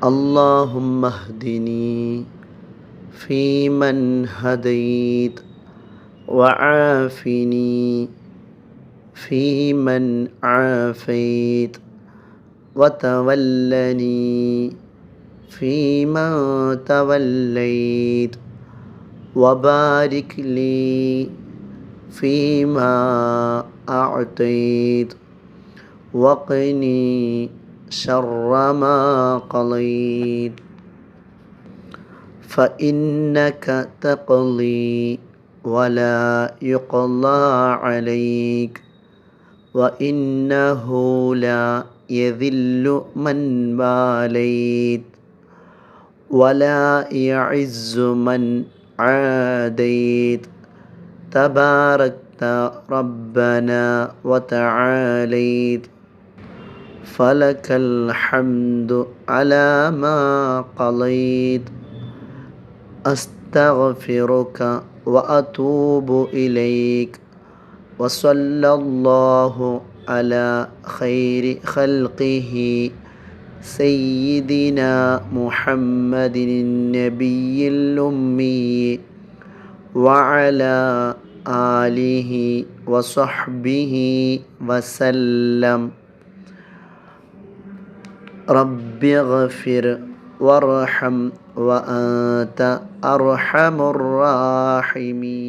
اللهم اهدني فيمن هديت وعافني فيمن عافيت وتولني فيمن توليت وبارك لي فيما أعطيت وقني شر ما قضيت. فإنك تقضي ولا يقضى عليك. وإنه لا يذل من باليت ولا يعز من عاديت. تباركت ربنا وتعاليت. فلك الحمد على ما قضيت. أستغفرك وأتوب إليك. وصلى الله على خير خلقه سيدنا محمد النبي الأمي وعلى آله وصحبه وسلم. رب اغفر وارحم وأنت أرحم الراحمين.